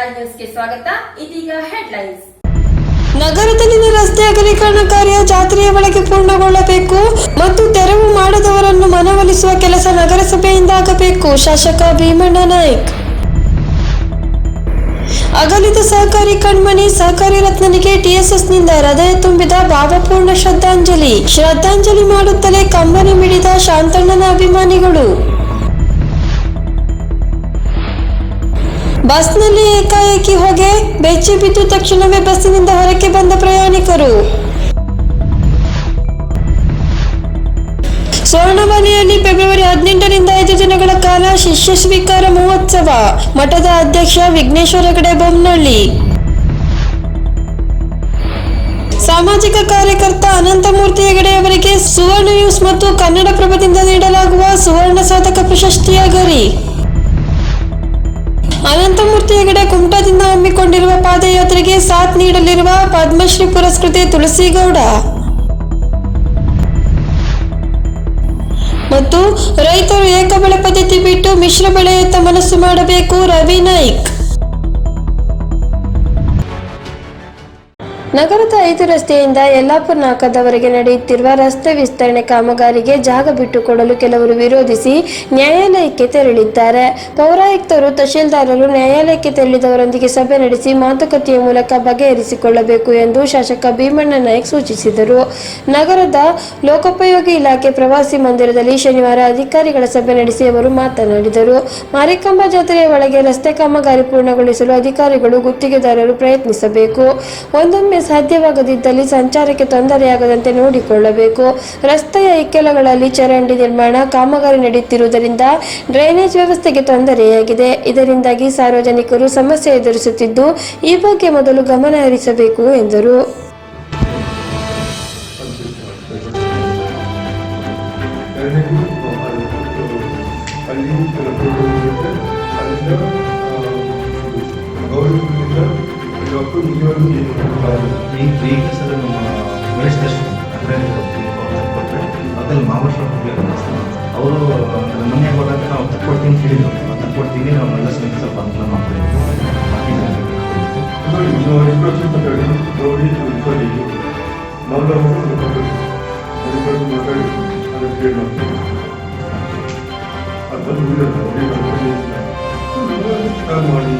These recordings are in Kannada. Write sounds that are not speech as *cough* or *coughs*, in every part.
ಸ್ವಾಗತ. ಇದೀಗ ಹೆಡ್ಲೈನ್ಸ್ ನಗರದಲ್ಲಿನ ರಸ್ತೆ ಅಗಲೀಕರಣ ಕಾರ್ಯ ಜಾತ್ರೆಯ ಒಳಗೆ ಪೂರ್ಣಗೊಳ್ಳಬೇಕು ಮತ್ತು ತೆರವು ಮಾಡದವರನ್ನು ಮನವೊಲಿಸುವ ಕೆಲಸ ನಗರಸಭೆಯಿಂದ ಆಗಬೇಕು. ಶಾಸಕ ಭೀಮಣ್ಣ ನಾಯ್ಕ್. ಅಗಲಿದ ಸಹಕಾರಿ ಕಣ್ಮಣಿ, ಸಹಕಾರಿ ರತ್ನನಿಗೆ ಟಿಎಸ್ಎಸ್ನಿಂದ ಹೃದಯ ತುಂಬಿದ ಭಾವಪೂರ್ಣ ಶ್ರದ್ಧಾಂಜಲಿ. ಶ್ರದ್ಧಾಂಜಲಿ ಮಾಡುತ್ತಲೇ ಕಂಬನಿ ಮಿಡಿದ ಶಾಂತಣ್ಣನ ಅಭಿಮಾನಿಗಳು. ಬಸ್ನಲ್ಲಿ ಏಕಾಏಕಿ ಹೊಗೆ ಬೆಚ್ಚಿ ಬಿದ್ದು ತಕ್ಷಣವೇ ಬಸ್ಸಿನಿಂದ ಹೊರಕ್ಕೆ ಬಂದ ಪ್ರಯಾಣಿಕರು. ಸ್ವರ್ಣಮನೆಯಲ್ಲಿ ಫೆಬ್ರವರಿ ಹದಿನೆಂಟರಿಂದ ಐದು ದಿನಗಳ ಕಾಲ ಶಿಷ್ಯ ಸ್ವೀಕಾರ ಮಹೋತ್ಸವ. ಮಠದ ಅಧ್ಯಕ್ಷ ವಿಘ್ನೇಶ್ವರ ಹೆಗಡೆ ಬೊಮ್ಮನಹಳ್ಳಿ ಸಾಮಾಜಿಕ ಕಾರ್ಯಕರ್ತ ಅನಂತಮೂರ್ತಿ ಹೆಗಡೆ ಅವರಿಗೆ ಸುವರ್ಣ ನ್ಯೂಸ್ ಮತ್ತು ಕನ್ನಡಪ್ರಭದಿಂದ ನೀಡಲಾಗುವ ಸುವರ್ಣ ಸಾಧಕ ಪ್ರಶಸ್ತಿಯ ಗರಿ. ಅನಂತಮೂರ್ತಿ ಹೆಗಡೆ ಕುಮಟಾದಿಂದ ಹಮ್ಮಿಕೊಂಡಿರುವ ಪಾದಯಾತ್ರೆಗೆ ಸಾಥ್ ನೀಡಲಿರುವ ಪದ್ಮಶ್ರೀ ಪುರಸ್ಕೃತಿ ತುಳಸಿಗೌಡ. ಮತ್ತು ರೈತರು ಏಕಬೆಳೆ ಪದ್ಧತಿ ಬಿಟ್ಟು ಮಿಶ್ರ ಬೆಳೆಯತ್ತ ಮನಸ್ಸು ಮಾಡಬೇಕು ರವಿ ನಾಯ್ಕ್. ನಗರದ ಐದು ರಸ್ತೆಯಿಂದ ಯಲ್ಲಾಪುರ ನಾಕದವರೆಗೆ ನಡೆಯುತ್ತಿರುವ ರಸ್ತೆ ವಿಸ್ತರಣೆ ಕಾಮಗಾರಿಗೆ ಜಾಗ ಬಿಟ್ಟುಕೊಡಲು ಕೆಲವರು ವಿರೋಧಿಸಿ ನ್ಯಾಯಾಲಯಕ್ಕೆ ತೆರಳಿದ್ದಾರೆ. ಪೌರಾಯುಕ್ತರು ತಹಶೀಲ್ದಾರರು ನ್ಯಾಯಾಲಯಕ್ಕೆ ತೆರಳಿದವರೊಂದಿಗೆ ಸಭೆ ನಡೆಸಿ ಮಾತುಕತೆಯ ಮೂಲಕ ಬಗೆಹರಿಸಿಕೊಳ್ಳಬೇಕು ಎಂದು ಶಾಸಕ ಭೀಮಣ್ಣ ನಾಯಕ್ ಸೂಚಿಸಿದರು. ನಗರದ ಲೋಕೋಪಯೋಗಿ ಇಲಾಖೆ ಪ್ರವಾಸಿ ಮಂದಿರದಲ್ಲಿ ಶನಿವಾರ ಅಧಿಕಾರಿಗಳ ಸಭೆ ನಡೆಸಿ ಅವರು ಮಾತನಾಡಿದರು. ಮಾರಿಕಂಬ ಜಾತ್ರೆಯ ಒಳಗೆ ರಸ್ತೆ ಕಾಮಗಾರಿ ಪೂರ್ಣಗೊಳಿಸಲು ಅಧಿಕಾರಿಗಳು ಗುತ್ತಿಗೆದಾರರು ಪ್ರಯತ್ನಿಸಬೇಕು. ಒಂದೊಮ್ಮೆ ಸಾಧ್ಯವಾಗದಿದ್ದಲ್ಲಿ ಸಂಚಾರಕ್ಕೆ ತೊಂದರೆಯಾಗದಂತೆ ನೋಡಿಕೊಳ್ಳಬೇಕು. ರಸ್ತೆಯ ಇಕ್ಕೆಲಗಳಲ್ಲಿ ಚರಂಡಿ ನಿರ್ಮಾಣ ಕಾಮಗಾರಿ ನಡೆಯುತ್ತಿರುವುದರಿಂದ ಡ್ರೈನೇಜ್ ವ್ಯವಸ್ಥೆಗೆ ತೊಂದರೆಯಾಗಿದೆ. ಇದರಿಂದಾಗಿ ಸಾರ್ವಜನಿಕರು ಸಮಸ್ಯೆ ಎದುರಿಸುತ್ತಿದ್ದು, ಈ ಬಗ್ಗೆ ಮೊದಲು ಗಮನ ಹರಿಸಬೇಕು ಎಂದರು. ನೀವು ಎಕ್ಸ್ಪ್ರೆಸ್ ಮಾತಾಡಿ ನೋಡಿ ಸರಿ ನಾವೆಲ್ಲ ಹೋಗೋದು ಎಕ್ಸ್ಪ್ರೆಸ್ ಮಾತಾಡಿ ಅದಕ್ಕೆ ಕೇಳಿ ಮಾಡ್ತೀವಿ ಅದು ಬಂದು ಮಾಡಿ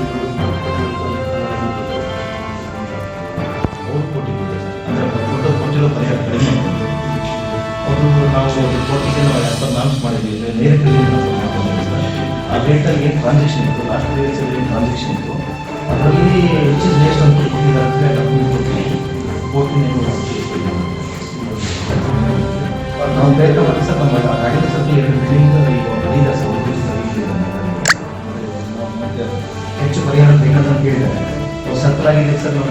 ಅವ್ರು ಕೊಟ್ಟಿದ್ದಾರೆ ಅಂದರೆ ಕೊಟ್ಟು ಕೊಟ್ಟಿರೋ ಪರಿಹಾರ ಕಡಿಮೆ ಅವರು ನಾವು ಕೋರ್ಟಿಗೆ ನಾವು ಯಾರು ನಾಮ್ಸ್ ಮಾಡಿದ್ವಿ ರೇಟಲ್ಲಿ ಏನು ಟ್ರಾನ್ಸಾಕ್ಷನ್ ಇತ್ತು ಲಾಸ್ಟ್ ಡೇಟ್ಸಲ್ಲಿ ಏನು ಟ್ರಾನ್ಸಾಕ್ಷನ್ ಇತ್ತು ಅದರಲ್ಲಿ ಹೆಚ್ಚಿನ ಎಷ್ಟು ಅಂತ ಕೊಟ್ಟಿದ್ದಾರೆ ಅಂತ ಡಾಕ್ಯುಮೆಂಟ್ ಸರ್ ಹೆಚ್ಚು ಪರಿಹಾರ ಬೇಕಂತ ಕೇಳಿದ್ದಾರೆ ಸತ್ತರಾಗಿದೆ ಸರ್ ನಮ್ಮ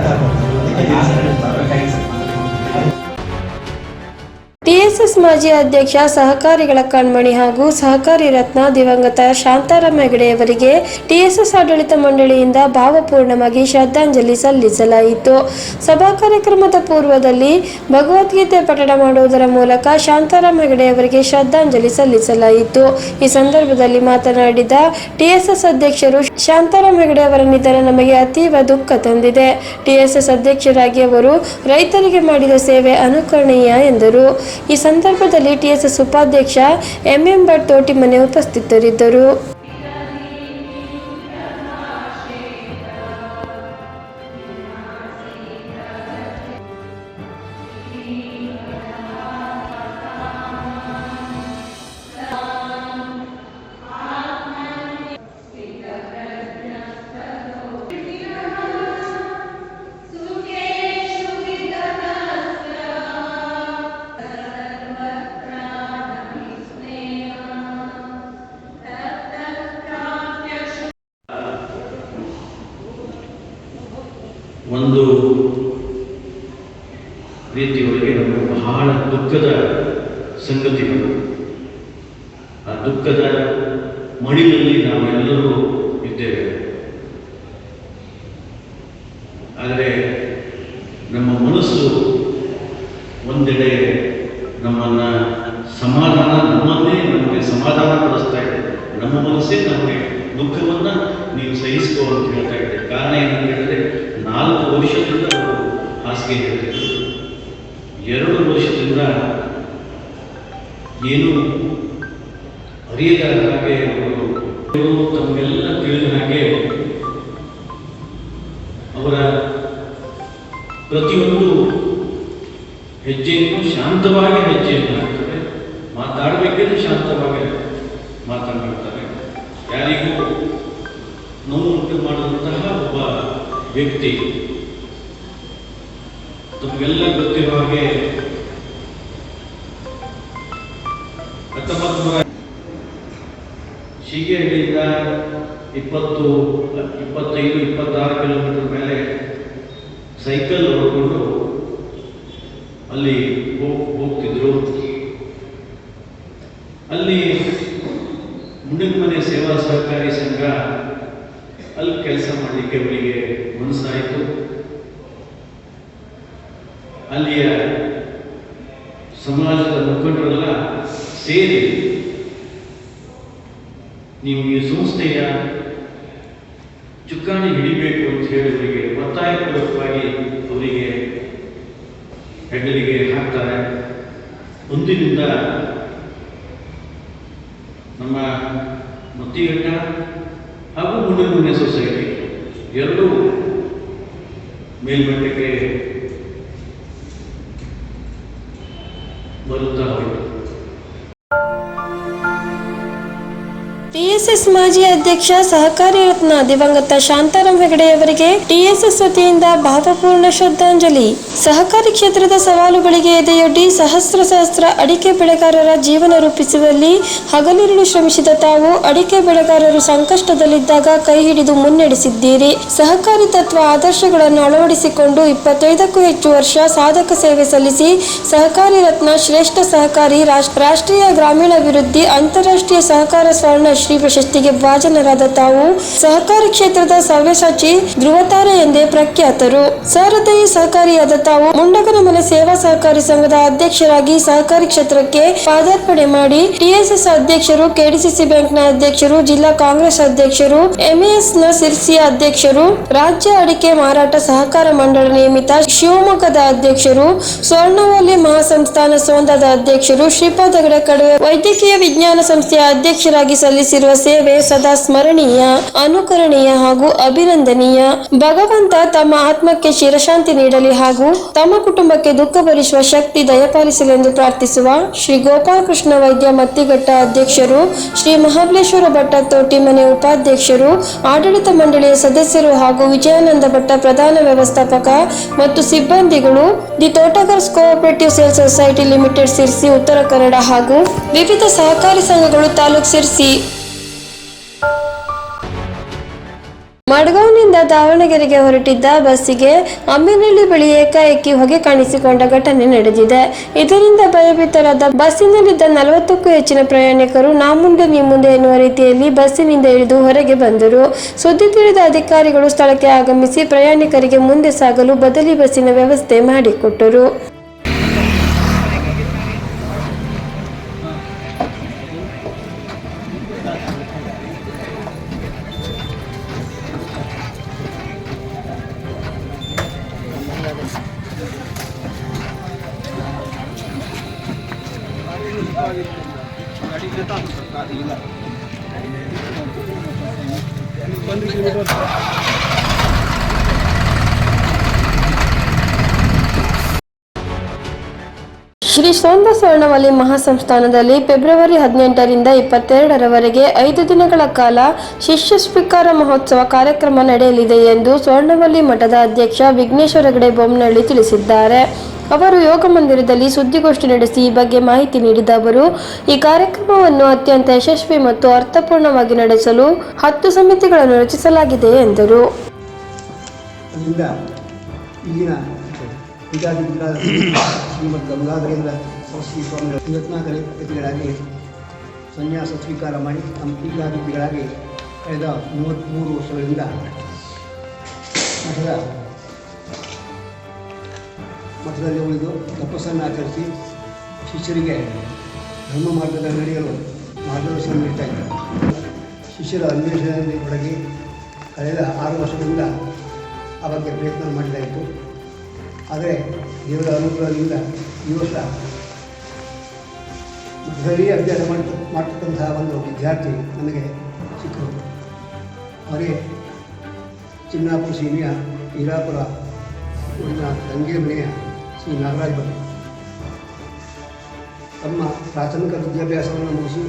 ಮಾಜಿ ಅಧ್ಯಕ್ಷ, ಸಹಕಾರಿಗಳ ಕಣ್ಮಣಿ ಹಾಗೂ ಸಹಕಾರಿ ರತ್ನ ದಿವಂಗತ ಶಾಂತಾರಾಮ ಹೆಗಡೆಯವರಿಗೆ ಟಿಎಸ್ಎಸ್ ಆಡಳಿತ ಮಂಡಳಿಯಿಂದ ಭಾವಪೂರ್ಣವಾಗಿ ಶ್ರದ್ಧಾಂಜಲಿ ಸಲ್ಲಿಸಲಾಯಿತು. ಸಭಾ ಕಾರ್ಯಕ್ರಮದ ಪೂರ್ವದಲ್ಲಿ ಭಗವದ್ಗೀತೆ ಪಠಣ ಮಾಡುವುದರ ಮೂಲಕ ಶಾಂತಾರಾಮ ಹೆಗಡೆಯವರಿಗೆ ಶ್ರದ್ಧಾಂಜಲಿ ಸಲ್ಲಿಸಲಾಯಿತು. ಈ ಸಂದರ್ಭದಲ್ಲಿ ಮಾತನಾಡಿದ ಟಿಎಸ್ಎಸ್ ಅಧ್ಯಕ್ಷರು, ಶಾಂತಾರಾಮ ಹೆಗಡೆ ಅವರ ನಿಧನ ನಮಗೆ ಅತೀವ ದುಃಖ ತಂದಿದೆ. ಟಿಎಸ್ಎಸ್ ಅಧ್ಯಕ್ಷರಾಗಿ ಅವರು ರೈತರಿಗೆ ಮಾಡಿದ ಸೇವೆ ಅನುಕರಣೀಯ ಎಂದರು. ಈ ಸಂದರ್ಭದಲ್ಲಿ ಟಿಎಸ್ಎಸ್ ಉಪಾಧ್ಯಕ್ಷ ಎಂಎಂ ಭಟ್ ತೋಟಿಮನೆ ಉಪಸ್ಥಿತರಿದ್ದರು. ಒಂದು ರೀತಿಯೊಳಗೆ ನಮಗೆ ಬಹಳ ದುಃಖದ ಸಂಗತಿಗಳು. ಆ ದುಃಖದ ಮಡಿಲಲ್ಲಿ ನಾವೆಲ್ಲರೂ ಇದ್ದೇವೆ. ಆದರೆ ನಮ್ಮ ಮನಸ್ಸು ಒಂದೆಡೆ ನಮ್ಮನ್ನು ಸಮಾಧಾನ ನಮ್ಮನ್ನೇ ನಮಗೆ ಸಮಾಧಾನ ಪಡಿಸ್ತಾ ಇದೆ. ನಮ್ಮ ಮನಸ್ಸೇ ನಮಗೆ ದುಃಖವನ್ನು ಏನು ಅರಿಯದ ಹಾಗೆ ಅವರು ತಮ್ಮೆಲ್ಲ ತಿಳಿದ ಹಾಗೆ ಅವರ ಪ್ರತಿಯೊಂದು ಹೆಜ್ಜೆಯನ್ನು ಶಾಂತವಾಗಿ ಹೆಜ್ಜೆಯನ್ನು ಹಾಕ್ತಾರೆ. ಮಾತಾಡಬೇಕೆಂದು ಶಾಂತವಾಗಿ ಮಾತನಾಡ್ತಾರೆ ಯಾರಿಗೂ ನೋವು ಉಂಟು ಮಾಡುವಂತಹ ಒಬ್ಬ ವ್ಯಕ್ತಿ ತಮಗೆಲ್ಲ ಗೊತ್ತಿರುವ ಹಾಗೆ ಶೀಗೇರಿಯಿಂದ ಇಪ್ಪತ್ತು, ಇಪ್ಪತ್ತೈದು, ಇಪ್ಪತ್ತಾರು ಕಿಲೋಮೀಟರ್ ಮೇಲೆ ಸೈಕಲ್ ಹೊಡ್ಕೊಂಡು ಅಲ್ಲಿ ಹೋಗ್ ಹೋಗ್ತಿದ್ರು. ಅಲ್ಲಿ ಮನೆ ಸೇವಾ ಸಹಕಾರಿ ಸಂಘ ಅಲ್ಲಿ ಕೆಲಸ ಮಾಡಲಿಕ್ಕೆ ಅವರಿಗೆ ಮನಸ್ಸಾಯಿತು. ಅಲ್ಲಿಯ ಸಮಾಜದ ಮುಖಂಡರೆಲ್ಲ ಸೇರಿ ನೀವು ಈ ಸಂಸ್ಥೆಯ ಚುಕ್ಕಾಣಿ ಹಿಡಿಬೇಕು ಅಂತ ಹೇಳಿ ಒತ್ತಾಯಪೂರ್ವಕವಾಗಿ ಅವರಿಗೆ ಹೆಗಲಿಗೆ ಹಾಕ್ತಾರೆ. ಒಂದಿನಿಂದ ನಮ್ಮ ಮತ್ತಿಗಟ್ಟ ಹಾಗೂ ಮುಂಡಗುಂಡೆ ಸೊಸೈಟಿ ಎರಡೂ ಮೇಲ್ಮಟ್ಟಕ್ಕೆ ಟಿಎಸ್ಎಸ್ ಮಾಜಿ ಅಧ್ಯಕ್ಷ ಸಹಕಾರಿ ರತ್ನ ದಿವಂಗತ ಶಾಂತಾರಾಮ್ ಹೆಗಡೆಯವರಿಗೆ ಟಿಎಸ್ಎಸ್ ವತಿಯಿಂದ ಭಾವಪೂರ್ಣ ಶ್ರದ್ಧಾಂಜಲಿ. ಸಹಕಾರಿ ಕ್ಷೇತ್ರದ ಸವಾಲುಗಳಿಗೆ ಎದೆಯೊಡ್ಡಿ ಸಹಸ್ರ ಸಹಸ್ರ ಅಡಿಕೆ ಬೆಳೆಗಾರರ ಜೀವನ ರೂಪಿಸುವಲ್ಲಿ ಹಗಲಿರುಳು ಶ್ರಮಿಸಿದ ತಾವು ಅಡಿಕೆ ಬೆಳೆಗಾರರು ಸಂಕಷ್ಟದಲ್ಲಿದ್ದಾಗ ಕೈ ಹಿಡಿದು ಮುನ್ನಡೆಸಿದ್ದೀರಿ. ಸಹಕಾರಿ ತತ್ವ ಆದರ್ಶಗಳನ್ನು ಅಳವಡಿಸಿಕೊಂಡು ಇಪ್ಪತ್ತೈದಕ್ಕೂ ಹೆಚ್ಚು ವರ್ಷ ಸಾಧಕ ಸೇವೆ ಸಲ್ಲಿಸಿ ಸಹಕಾರಿ ರತ್ನ ಶ್ರೇಷ್ಠ ಸಹಕಾರಿ ರಾಷ್- ರಾಷ್ಟ್ರೀಯ ಗ್ರಾಮೀಣಾಭಿವೃದ್ಧಿ ಅಂತಾರಾಷ್ಟ್ರೀಯ ಸಹಕಾರ ಸ್ವರ್ಣ ಶ್ರೀ ಪ್ರಶಸ್ತಿಗೆ ಭಾಜನರಾದ ತಾವು ಸಹಕಾರಿ ಕ್ಷೇತ್ರದ ಸವ್ಯಸಾಚಿ ಧ್ರುವತಾರೆ ಎಂದೇ ಪ್ರಖ್ಯಾತರು. ಸಾರಥಿ ಸಹಕಾರಿಯಾದ ತಾವು ಮುಂಡಗನ ಮನೆ ಸೇವಾ ಸಹಕಾರಿ ಸಂಘದ ಅಧ್ಯಕ್ಷರಾಗಿ ಸಹಕಾರಿ ಕ್ಷೇತ್ರಕ್ಕೆ ಪಾದಾರ್ಪಣೆ ಮಾಡಿ ಟಿಎಸ್ಎಸ್ ಅಧ್ಯಕ್ಷರು, ಕೆಡಿಸಿಸಿ ಬ್ಯಾಂಕ್ನ ಅಧ್ಯಕ್ಷರು, ಜಿಲ್ಲಾ ಕಾಂಗ್ರೆಸ್ ಅಧ್ಯಕ್ಷರು ಎಂಎಸ್ನ ಸಿರ್ಸಿಯ ಅಧ್ಯಕ್ಷರು, ರಾಜ್ಯ ಅಡಿಕೆ ಮಾರಾಟ ಸಹಕಾರ ಮಂಡಳ ನಿಯಮಿತ ಶಿವಮೊಗ್ಗದ ಅಧ್ಯಕ್ಷರು, ಸ್ವರ್ಣವಲ್ಲಿ ಮಹಾಸಂಸ್ಥಾನ ಸೋಂದದ ಅಧ್ಯಕ್ಷರು ಶ್ರೀಪಾದಗಡ ಕಡುವೆ ವೈದ್ಯಕೀಯ ವಿಜ್ಞಾನ ಸಂಸ್ಥೆಯ ಅಧ್ಯಕ್ಷರಾಗಿ ಸಲ್ಲಿಸಿರುವ ಸೇವೆ ಸದಾ ಸ್ಮರಣೀಯ, ಅನುಕರಣೀಯ ಹಾಗೂ ಅಭಿನಂದನೀಯ. ಭಗವಂತ ತಮ್ಮ ಆತ್ಮಕ್ಕೆ ಶಿರಶಾಂತಿ ನೀಡಲಿ ಹಾಗೂ ತಮ್ಮ ಕುಟುಂಬಕ್ಕೆ ದುಃಖ ಭರಿಸುವ ಶಕ್ತಿ ದಯಪಾಲಿಸಲೆಂದು ಪ್ರಾರ್ಥಿಸುವ ಶ್ರೀ ಗೋಪಾಲಕೃಷ್ಣ ವೈದ್ಯ ಮತ್ತಿಘಟ್ಟ ಅಧ್ಯಕ್ಷರು, ಶ್ರೀ ಮಹಾಬಲೇಶ್ವರ ಭಟ್ಟ ತೋಟಿಮನೆ ಉಪಾಧ್ಯಕ್ಷರು, ಆಡಳಿತ ಮಂಡಳಿಯ ಸದಸ್ಯರು ಹಾಗೂ ವಿಜಯಾನಂದ ಭಟ್ಟ ಪ್ರಧಾನ ವ್ಯವಸ್ಥಾಪಕ ಮತ್ತು ಸಿಬ್ಬಂದಿಗಳು, the Totgars cooperative sales society limited Sirsi, Uttara Kannada ಹಾಗೂ ವಿವಿಧ ಸಹಕಾರಿ ಸಂಘಗಳು ತಾಲೂಕ್ ಸಿರ್ಸಿ. ಮಡ್ಗಾವ್ನಿಂದ ದಾವಣಗೆರೆಗೆ ಹೊರಟಿದ್ದ ಬಸ್ಸಿಗೆ ಅಮ್ಮಿನಹಳ್ಳಿ ಬಳಿ ಏಕಾಏಕಿ ಹೊಗೆ ಕಾಣಿಸಿಕೊಂಡ ಘಟನೆ ನಡೆದಿದೆ. ಇದರಿಂದ ಭಯಭೀತರಾದ ಬಸ್ಸಿನಲ್ಲಿದ್ದ ನಲವತ್ತಕ್ಕೂ ಹೆಚ್ಚಿನ ಪ್ರಯಾಣಿಕರು ನಾ ಮುಂದೆ, ನೀ ಮುಂದೆ ಎನ್ನುವ ರೀತಿಯಲ್ಲಿ ಬಸ್ಸಿನಿಂದ ಇಳಿದು ಹೊರಗೆ ಬಂದರು. ಸುದ್ದಿ ತಿಳಿದ ಅಧಿಕಾರಿಗಳು ಸ್ಥಳಕ್ಕೆ ಆಗಮಿಸಿ ಪ್ರಯಾಣಿಕರಿಗೆ ಮುಂದೆ ಸಾಗಲು ಬದಲಿ ಬಸ್ಸಿನ ವ್ಯವಸ್ಥೆ ಮಾಡಿಕೊಟ್ಟರು. ಶ್ರೀ ಶ್ರೌಂದ ಸ್ವರ್ಣವಲ್ಲಿ ಮಹಾಸಂಸ್ಥಾನದಲ್ಲಿ ಫೆಬ್ರವರಿ ಹದಿನೆಂಟರಿಂದ ಇಪ್ಪತ್ತೆರಡರವರೆಗೆ ಐದು ದಿನಗಳ ಕಾಲ ಶಿಷ್ಯ ಸ್ವೀಕಾರ ಮಹೋತ್ಸವ ಕಾರ್ಯಕ್ರಮ ನಡೆಯಲಿದೆ ಎಂದು ಸ್ವರ್ಣವಲ್ಲಿ ಮಠದ ಅಧ್ಯಕ್ಷ ವಿಘ್ನೇಶ್ವರ ಹೆಗಡೆ ಬೊಮ್ಮನಹಳ್ಳಿ ತಿಳಿಸಿದ್ದಾರೆ. ಅವರು ಯೋಗ ಮಂದಿರದಲ್ಲಿ ಸುದ್ದಿಗೋಷ್ಠಿ ನಡೆಸಿ ಈ ಬಗ್ಗೆ ಮಾಹಿತಿ ನೀಡಿದ ಅವರು, ಈ ಕಾರ್ಯಕ್ರಮವನ್ನು ಅತ್ಯಂತ ಯಶಸ್ವಿ ಮತ್ತು ಅರ್ಥಪೂರ್ಣವಾಗಿ ನಡೆಸಲು ಹತ್ತು ಸಮಿತಿಗಳನ್ನು ರಚಿಸಲಾಗಿದೆ ಎಂದರು. ಪೀಠಾಧಿಪತಿಗಳ *coughs* ಶ್ರೀಮದ್ ಗಂಗಾಧರೇಂದ್ರ ಸರಸ್ವತಿ ಸ್ವಾಮಿಗಳ ಐವತ್ನಾಲ್ಕನೇ ಪ್ರತಿಗಳಾಗಿ ಸನ್ಯಾಸ ಸ್ವೀಕಾರ ಮಾಡಿ ನಮ್ಮ ಪೀಠಾಧಿಪತಿಗಳಾಗಿ ಕಳೆದ ಮೂವತ್ತ್ಮೂರು ವರ್ಷಗಳಿಂದ ಮಠದ ಮಠದಲ್ಲಿ ಉಳಿದು ತಪಸ್ಸನ್ನು ಆಚರಿಸಿ ಶಿಷ್ಯರಿಗೆ ಧರ್ಮ ಮಾರ್ಗದಲ್ಲಿ ನಡೆಯಲು ಮಾರ್ಗದರ್ಶನ ನೀಡ್ತಾ ಇದ್ದಾರೆ. ಶಿಷ್ಯರ ಅನ್ವೇಷಣೆಯಲ್ಲಿ ಒಳಗೆ ಕಳೆದ ಆರು ವರ್ಷಗಳಿಂದ ಆ ಬಗ್ಗೆ ಪ್ರಯತ್ನ ಮಾಡಲಾಯಿತು ಆದರೆ ದೇವರ ಅನುಗ್ರಹದಿಂದ ಈ ವರ್ಷ ಮಠದಲ್ಲಿ ಅಭ್ಯಾಸ ಮಾಡಿ ಮಾಡ್ತಕ್ಕಂತಹ ಒಂದು ವಿದ್ಯಾರ್ಥಿ ನನಗೆ ಸಿಕ್ಕರು ಅವರೇ ಚಿನ್ನಾಪುರ ಸೀಮೆಯ ಈರಾಪುರ ಊರಿನ ಗಂಗೆ ಮನೆಯ ಶ್ರೀ ನಾಗರಾಜ್ ಭಟ್ ತಮ್ಮ ಪ್ರಾಥಮಿಕ ವಿದ್ಯಾಭ್ಯಾಸವನ್ನು ಮುಗಿಸಿ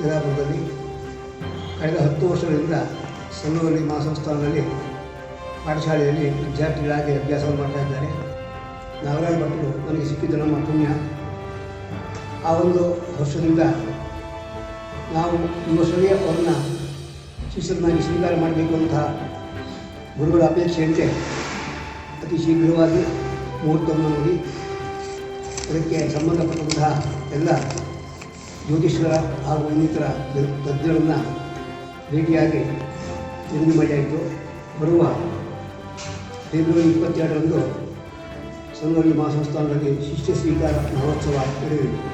ಈರಾಪುರದಲ್ಲಿ ಕಳೆದ ಹತ್ತು ವರ್ಷಗಳಿಂದ ಸಂಘದಲ್ಲಿ ಮಹಾಸಂಸ್ಥಾನದಲ್ಲಿ ಪಾಠಶಾಲೆಯಲ್ಲಿ ವಿದ್ಯಾರ್ಥಿಗಳಾಗಿ ಅಭ್ಯಾಸವನ್ನು ಮಾಡ್ತಾ ಇದ್ದಾರೆ. ನಾಗರಾಜ್ ಭಟ್ರು ನನಗೆ ಸಿಕ್ಕಿದ್ದು ನಮ್ಮ ಪುಣ್ಯ. ಆ ಒಂದು ವರ್ಷದಿಂದ ನಾವು ಈ ವರ್ಷವೇ ಅವರನ್ನ ಶಿಕ್ಷಕನಾಗಿ ಸ್ವೀಕಾರ ಮಾಡಬೇಕು ಅಂತ ಗುರುಗಳ ಅಪೇಕ್ಷೆಯಂತೆ ಅತಿ ಶೀಘ್ರವಾಗಿ ಮುಹೂರ್ತವನ್ನು ನೋಡಿ, ಅದಕ್ಕೆ ಸಂಬಂಧಪಟ್ಟಂತಹ ಎಲ್ಲ ಜ್ಯೋತಿಷ್ಯರ ಹಾಗೂ ಇನ್ನಿತರ ತಜ್ಞರನ್ನು ಭೇಟಿಯಾಗಿ ನಿರ್ಣಯ ಮಾಡಿಯಾಯಿತು ಬರುವ ಫೆಬ್ರವರಿ ಇಪ್ಪತ್ತೆರಡರಂದು ಸಂಗೊಳ್ಳಿ ಮಹಾಸಂಸ್ಥಾನದಲ್ಲಿ ಶಿಷ್ಯ ಸ್ವೀಕಾರ ಮಹೋತ್ಸವ ನಡೆಯಲಿದೆ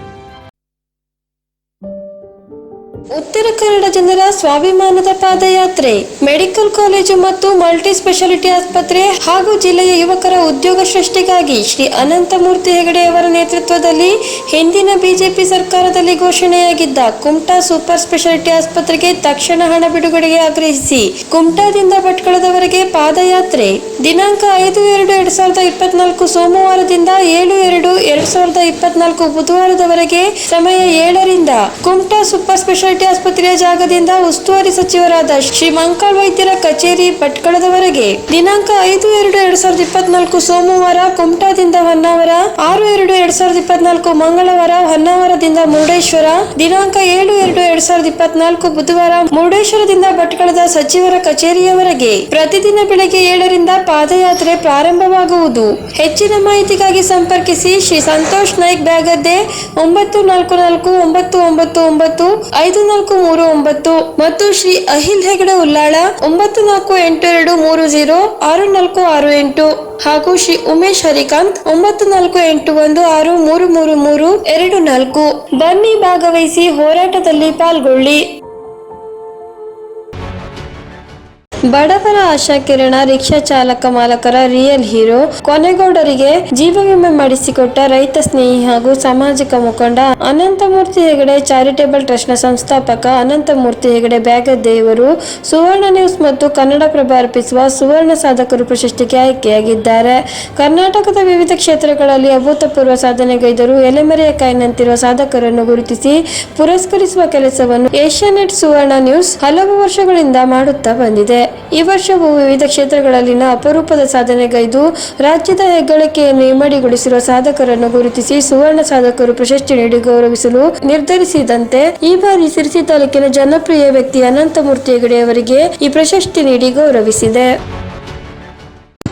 ಉತ್ತರ ಕನ್ನಡ ಜನರ ಸ್ವಾಭಿಮಾನದ ಪಾದಯಾತ್ರೆ, ಮೆಡಿಕಲ್ ಕಾಲೇಜು ಮತ್ತು ಮಲ್ಟಿ ಸ್ಪೆಷಾಲಿಟಿ ಆಸ್ಪತ್ರೆ ಹಾಗೂ ಜಿಲ್ಲೆಯ ಯುವಕರ ಉದ್ಯೋಗ ಸೃಷ್ಟಿಗಾಗಿ ಶ್ರೀ ಅನಂತಮೂರ್ತಿ ಹೆಗಡೆ ಅವರ ನೇತೃತ್ವದಲ್ಲಿ ಹಿಂದಿನ ಬಿಜೆಪಿ ಸರ್ಕಾರದಲ್ಲಿ ಘೋಷಣೆಯಾಗಿದ್ದ ಕುಮಟಾ ಸೂಪರ್ ಸ್ಪೆಷಾಲಿಟಿ ಆಸ್ಪತ್ರೆಗೆ ತಕ್ಷಣ ಹಣ ಬಿಡುಗಡೆಗೆ ಆಗ್ರಹಿಸಿ ಕುಮಟಾದಿಂದ ಭಟ್ಕಳದವರೆಗೆ ಪಾದಯಾತ್ರೆ. ದಿನಾಂಕ ಐದು ಎರಡು ಎರಡ್ ಸಾವಿರದ ಇಪ್ಪತ್ನಾಲ್ಕು ಸೋಮವಾರದಿಂದ ಏಳು ಎರಡು ಎರಡ್ ಸಾವಿರದ ಇಪ್ಪತ್ನಾಲ್ಕು ಬುಧವಾರದವರೆಗೆ ಸಮಯ ಏಳರಿಂದ ಕುಮಟಾ ಸೂಪರ್ ಸ್ಪೆಷಾಲಿಟಿ ಆಸ್ಪತ್ರೆಯ ಜಾಗದಿಂದ ಉಸ್ತುವಾರಿ ಸಚಿವರಾದ ಶ್ರೀ ಮಂಕಾಳ್ ವೈದ್ಯರ ಕಚೇರಿ ಭಟ್ಕಳದವರೆಗೆ ದಿನಾಂಕ ಐದು ಎರಡು ಎರಡ್ ಸಾವಿರದ ಇಪ್ಪತ್ನಾಲ್ಕು ಸೋಮವಾರ ಕುಮಟಾದಿಂದ ಹೊನ್ನಾವರ, ಆರು ಎರಡು ಎರಡ್ ಸಾವಿರದ ಇಪ್ಪತ್ನಾಲ್ಕು ಮಂಗಳವಾರ ಹೊನ್ನಾವರದಿಂದ ಮುರುಡೇಶ್ವರ, ದಿನಾಂಕ ಏಳು ಎರಡು ಎರಡ್ ಸಾವಿರದ ಇಪ್ಪತ್ನಾಲ್ಕು ಬುಧವಾರ ಮುರುಡೇಶ್ವರದಿಂದ ಭಟ್ಕಳದ ಸಚಿವರ ಕಚೇರಿಯವರೆಗೆ ಪ್ರತಿದಿನ ಬೆಳಗ್ಗೆ ಏಳರಿಂದ ಪಾದಯಾತ್ರೆ ಪ್ರಾರಂಭವಾಗುವುದು. ಹೆಚ್ಚಿನ ಮಾಹಿತಿಗಾಗಿ ಸಂಪರ್ಕಿಸಿ ಶ್ರೀ ಸಂತೋಷ್ ನಾಯ್ಕ್ ಬ್ಯಾಗದ್ದೆ, ಒಂಬತ್ತು ನಾಲ್ಕು ನಾಲ್ಕು, ಒಂಬತ್ತು ಒಂಬತ್ತು ಒಂಬತ್ತು, ಐದು ನಾಲ್ಕು ಮೂರು ಒಂಬತ್ತು ಮತ್ತು ಶ್ರೀ ಅಹಿಲ್ ಹೆಗಡೆ ಉಲ್ಲಾಳ ಒಂಬತ್ತು ನಾಲ್ಕು ಎಂಟು ಎರಡು ಮೂರು ಜೀರೋ ಆರು ನಾಲ್ಕು ಆರು ಎಂಟು ಹಾಗೂ ಶ್ರೀ ಉಮೇಶ್ ಹರಿಕಾಂತ್ ಒಂಬತ್ತು ನಾಲ್ಕು ಎಂಟು ಒಂದು ಆರು ಮೂರು ಮೂರು ಮೂರು ಎರಡು ನಾಲ್ಕು. ಬನ್ನಿ ಭಾಗವಹಿಸಿ ಹೋರಾಟದಲ್ಲಿ ಪಾಲ್ಗೊಳ್ಳಿ. ಬಡವರ ಆಶಾಕಿರಣ ರಿಕ್ಷಾ ಚಾಲಕ ಮಾಲಕರ ರಿಯಲ್ ಹೀರೋ ಕೊನೆಗೌಡರಿಗೆ ಜೀವ ವಿಮೆ ಮಾಡಿಸಿಕೊಟ್ಟ ರೈತ ಸ್ನೇಹಿ ಹಾಗೂ ಸಾಮಾಜಿಕ ಮುಖಂಡ ಅನಂತಮೂರ್ತಿ ಹೆಗಡೆ ಚಾರಿಟೇಬಲ್ ಟ್ರಸ್ಟ್ನ ಸಂಸ್ಥಾಪಕ ಅನಂತಮೂರ್ತಿ ಹೆಗಡೆ ಬ್ಯಾಗದ್ದೇವರು ಸುವರ್ಣ ನ್ಯೂಸ್ ಮತ್ತು ಕನ್ನಡಪ್ರಭ ಅರ್ಪಿಸುವ ಸುವರ್ಣ ಸಾಧಕರು ಪ್ರಶಸ್ತಿಗೆ ಆಯ್ಕೆಯಾಗಿದ್ದಾರೆ. ಕರ್ನಾಟಕದ ವಿವಿಧ ಕ್ಷೇತ್ರಗಳಲ್ಲಿ ಅಭೂತಪೂರ್ವ ಸಾಧನೆಗೈದರು ಎಲೆಮರೆಯ ಕಾಯಿನಂತಿರುವ ಸಾಧಕರನ್ನು ಗುರುತಿಸಿ ಪುರಸ್ಕರಿಸುವ ಕೆಲಸವನ್ನು ಏಷ್ಯಾನೆಟ್ ಸುವರ್ಣ ನ್ಯೂಸ್ ಹಲವು ವರ್ಷಗಳಿಂದ ಮಾಡುತ್ತಾ ಬಂದಿದೆ. ಈ ವರ್ಷವೂ ವಿವಿಧ ಕ್ಷೇತ್ರಗಳಲ್ಲಿನ ಅಪರೂಪದ ಸಾಧನೆಗೈದು ರಾಜ್ಯದ ಹೆಗ್ಗಳಿಕೆಯನ್ನು ಇಮ್ಮಡಿಗೊಳಿಸಿರುವ ಸಾಧಕರನ್ನು ಗುರುತಿಸಿ ಸುವರ್ಣ ಸಾಧಕರು ಪ್ರಶಸ್ತಿ ನೀಡಿ ಗೌರವಿಸಲು ನಿರ್ಧರಿಸಿದಂತೆ ಈ ಬಾರಿ ಸಿರಿಸಿ ತಾಲೂಕಿನ ಜನಪ್ರಿಯ ವ್ಯಕ್ತಿ ಅನಂತಮೂರ್ತಿ ಹೆಗಡೆ ಅವರಿಗೆ ಈ ಪ್ರಶಸ್ತಿ ನೀಡಿ ಗೌರವಿಸಿದೆ.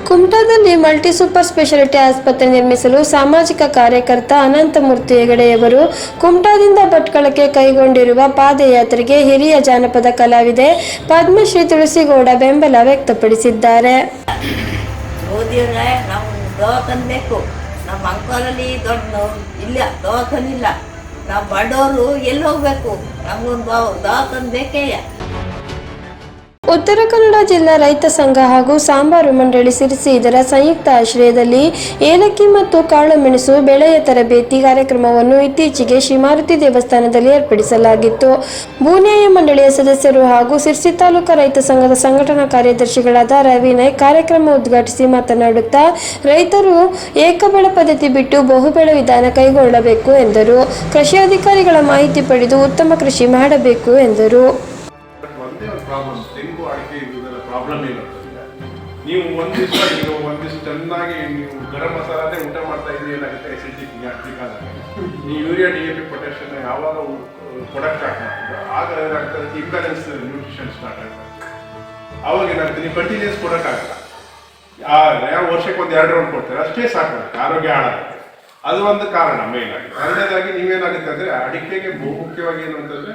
ಕುಮಟಾದಲ್ಲಿ ಮಲ್ಟಿ ಸೂಪರ್ ಸ್ಪೆಷಾಲಿಟಿ ಆಸ್ಪತ್ರೆ ನಿರ್ಮಿಸಲು ಸಾಮಾಜಿಕ ಕಾರ್ಯಕರ್ತ ಅನಂತಮೂರ್ತಿ ಹೆಗಡೆಯವರು ಕುಮಟಾದಿಂದ ಭಟ್ಕಳಕ್ಕೆ ಕೈಗೊಂಡಿರುವ ಪಾದಯಾತ್ರೆಗೆ ಹಿರಿಯ ಜಾನಪದ ಕಲಾವಿದೆ ಪದ್ಮಶ್ರೀ ತುಳಸಿಗೌಡ ಬೆಂಬಲ ವ್ಯಕ್ತಪಡಿಸಿದ್ದಾರೆ. ನಾವು ಬೇಕು. ನಮ್ಮ ಇಲ್ಲ ನಾವು ಬಡವರು ಎಲ್ಲಿ ಹೋಗ್ಬೇಕು? ನಮಗೊಂದು ದವಾಖಾನೆ ಬೇಕೇ ಉತ್ತರ ಕನ್ನಡ ಜಿಲ್ಲಾ ರೈತ ಸಂಘ ಹಾಗೂ ಸಾಂಬಾರು ಮಂಡಳಿ ಸಿರಿಸಿ ಇದರ ಸಂಯುಕ್ತ ಆಶ್ರಯದಲ್ಲಿ ಏಲಕ್ಕಿ ಮತ್ತು ಕಾಳುಮೆಣಸು ಬೆಳೆಯ ತರಬೇತಿ ಕಾರ್ಯಕ್ರಮವನ್ನು ಇತ್ತೀಚೆಗೆ ಶ್ರೀಮಾರುತಿ ದೇವಸ್ಥಾನದಲ್ಲಿ ಏರ್ಪಡಿಸಲಾಗಿತ್ತು. ಭೂನ್ಯಾಯ ಮಂಡಳಿಯ ಸದಸ್ಯರು ಹಾಗೂ ಸಿರ್ಸಿ ತಾಲೂಕು ರೈತ ಸಂಘದ ಸಂಘಟನಾ ಕಾರ್ಯದರ್ಶಿಗಳಾದ ರವಿ ನಾಯ್ಕ್ ಕಾರ್ಯಕ್ರಮ ಉದ್ಘಾಟಿಸಿ ಮಾತನಾಡುತ್ತಾ, ರೈತರು ಏಕಬೆಳೆ ಪದ್ಧತಿ ಬಿಟ್ಟು ಬಹುಬೆಳೆ ವಿಧಾನ ಕೈಗೊಳ್ಳಬೇಕು ಎಂದರು. ಕೃಷಿ ಅಧಿಕಾರಿಗಳ ಮಾಹಿತಿ ಪಡೆದು ಉತ್ತಮ ಕೃಷಿ ಮಾಡಬೇಕು ಎಂದರು ಬಟ್ ಒಂದೇ ಒಂದು ಪ್ರಾಬ್ಲಮ್ ತೆಂಗು ಅಡಿಕೆ ಇದೆಲ್ಲ ಪ್ರಾಬ್ಲಮ್ ಇಲ್ಲ. ನೀವು ಒಂದು ದಿವಸ ಈಗ ಒಂದು ದಿವಸ ಚೆನ್ನಾಗಿ ನೀವು ಗರಂ ಮಸಾಲಾನೇ ಊಟ ಮಾಡ್ತಾ ಇದ್ರೆ ಏನಾಗುತ್ತೆ? ಎಸಿಡಿಟಿ ಆಗ್ಲಿಕ್ಕಾಗಲ್ಲ ನೀವು ಯೂರಿಯಾ ಡಿ ಎ ಪಿ ಪೊಟ್ಯಾಷನ್ ಯಾವಾಗ ಪ್ರೊಡಕ್ಟ್ ಸ್ಟಾರ್ಟ್ ಮಾಡ್ತೀವಿ ಆಗ ಏನಾಗ್ತದೆ? ಇಂಬ್ಯಾಲೆನ್ಸ್ ನ್ಯೂಟ್ರಿಷನ್ ಸ್ಟಾರ್ಟ್ ಆಗ್ತದೆ ಅವಾಗ ಏನಾಗ್ತದೆ ನೀವು ಕಂಟಿನ್ಯೂಸ್ ಕೊಡೋಕ್ಕಾಗಲ್ಲ ಯಾವ ವರ್ಷಕ್ಕೆ ಒಂದು ಎರಡು ರೌಂಡ್ ಕೊಡ್ತಾರೆ, ಅಷ್ಟೇ ಸಾಕು. ಆರೋಗ್ಯ ಹಾಳಾಗುತ್ತೆ. ಅದು ಒಂದು ಕಾರಣ ಮೇನ್ ಆಗಿ. ನೀವೇನಾಗುತ್ತೆ ಅಂದರೆ, ಅಡಿಕೆಗೆ ಬಹುಮುಖ್ಯವಾಗಿ ಏನು ಅಂತಂದ್ರೆ